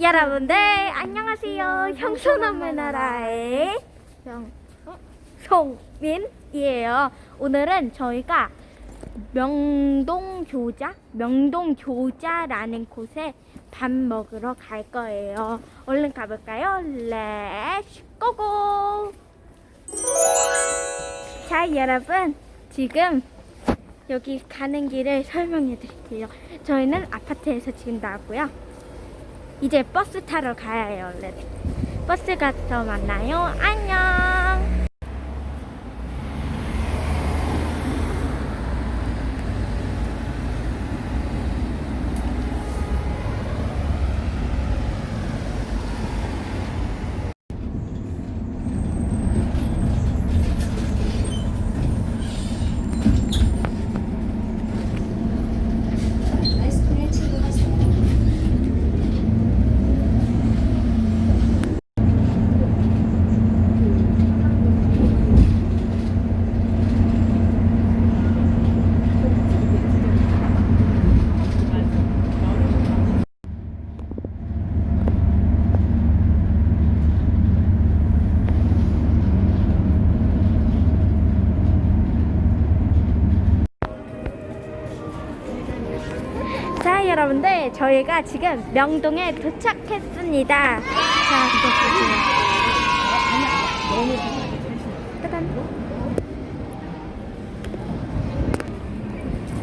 여러분들 안녕하세요. 형소남의 나라의 형 송민이에요. 오늘은 저희가 명동 교자, 명동 교자라는 곳에 밥 먹으러 갈 거예요. 얼른 가볼까요? 렛츠 고고! 자, 여러분 지금 여기 가는 길을 설명해 드릴게요. 저희는 아파트에서 지금 나왔고요. 이제 버스 타러 가야 해요. 버스 가서 만나요. 안녕! 자, 여러분들, 저희가 지금 명동에 도착했습니다. 자, 이거 보세요.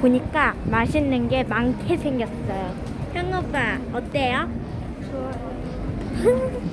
보니까 맛있는 게 많게 생겼어요. 형 오빠, 어때요? 좋아요.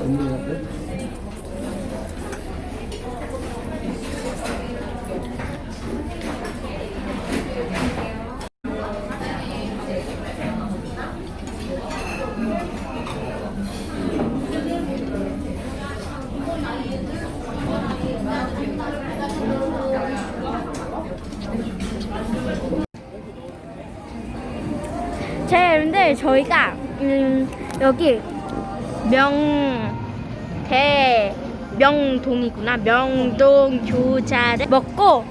없는 것 같아? 자, 여러분들, 저희가, 음, 여기, 명, 대, 명동이구나. 명동 교자를 먹고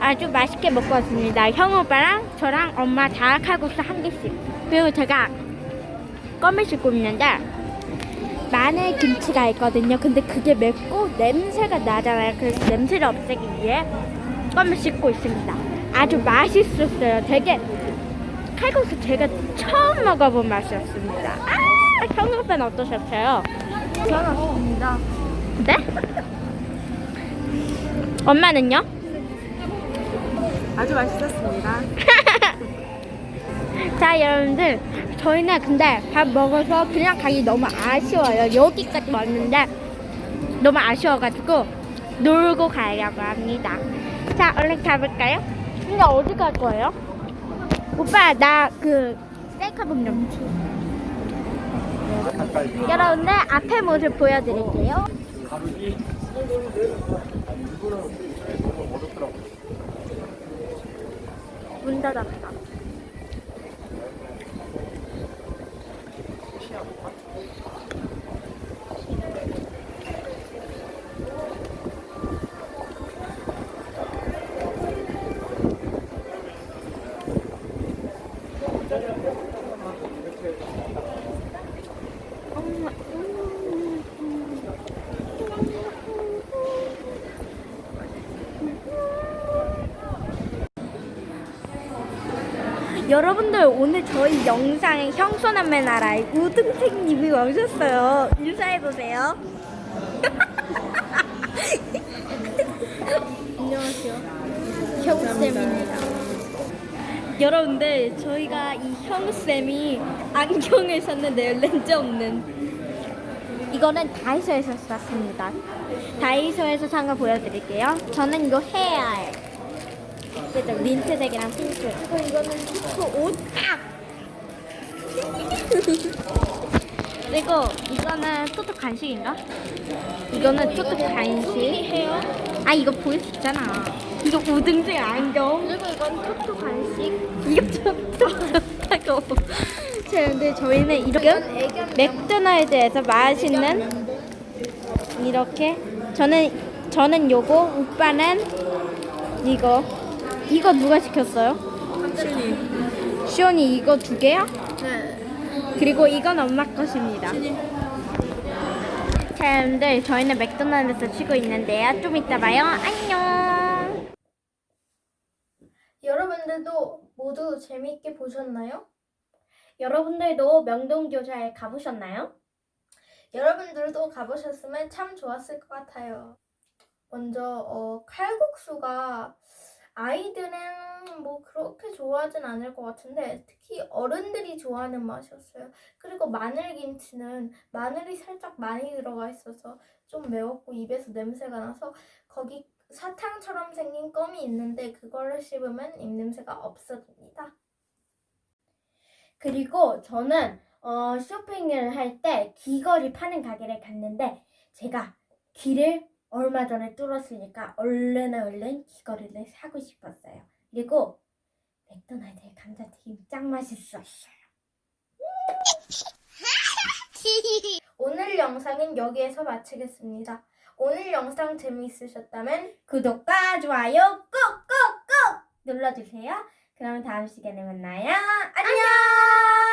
아주 맛있게 먹고 왔습니다. 형 오빠랑 저랑 엄마 다 칼국수 한 개씩. 그리고 제가 껌을 씹고 있는데, 마늘 김치가 있거든요. 근데 그게 맵고 냄새가 나잖아요. 그래서 냄새를 없애기 위해 껌을 씹고 있습니다. 아주 맛있었어요. 되게 칼국수 제가 처음 먹어본 맛이었습니다. 아, 형 오빠는 어떠셨어요? 괜찮았습니다. 네? 엄마는요? 아주 맛있었습니다. 자 여러분들 저희는 근데 밥 먹어서 그냥 가기 너무 아쉬워요 여기까지 왔는데 너무 아쉬워가지고 놀고 가려고 합니다 자 얼른 가볼까요? 근데 어디 갈 거예요? 오빠 나 그 셀카봉 넘치 여러분들 앞에 모습 보여드릴게요. 문 닫았다 여러분들 오늘 저희 영상에 형소남매 나라의 우등생님이 오셨어요. 인사해보세요. 안녕하세요. 형쌤입니다. 여러분들 저희가 이 형쌤이 안경을 샀는데요. 렌즈 없는. 이거는 다이소에서 샀습니다. 다이소에서 산 거 보여드릴게요. 저는 이거 헤어 그죠? 민트색이랑 핑크. 그리고 이거는 핑크 옷. 아! 그리고 이거는 토토 간식인가? 이거는 토토 간식. 헤어? 아 이거 보일 수 있잖아. 이거 우등생 안경. 그리고 이건 토토 간식. 이거 좀 토토하고. 자, 근데 저희는 이렇게 맥도날드에서 맛있는 이렇게 저는 저는 요거 오빠는 이거 이거 누가 시켰어요? 슈니. 시온이 이거 두 개야? 네. 그리고 이건 엄마 것입니다. 자, 여러분들 저희는 맥도날드에서 쉬고 있는데요. 좀 이따 봐요. 안녕. 여러분들도 모두 재미있게 보셨나요? 여러분들도 명동교사에 가보셨나요? 여러분들도 가보셨으면 참 좋았을 것 같아요. 먼저 어, 칼국수가 아이들은 뭐 그렇게 좋아하진 않을 것 같은데 특히 어른들이 좋아하는 맛이었어요. 그리고 마늘김치는 마늘이 살짝 많이 들어가 있어서 좀 매웠고 입에서 냄새가 나서 거기 사탕처럼 생긴 껌이 있는데 그거를 씹으면 입냄새가 없어집니다. 그리고 저는 어, 쇼핑을 할 때 귀걸이 파는 가게를 갔는데 제가 귀를 얼마 전에 뚫었으니까 얼른 얼른 귀걸이를 사고 싶었어요. 그리고 맥도날드의 감자튀김 짱 맛있었어요. 오늘 영상은 여기에서 마치겠습니다. 오늘 영상 재미있으셨다면 구독과 좋아요 꾹꾹꾹 눌러주세요. 그럼 다음 시간에 만나요. 안녕!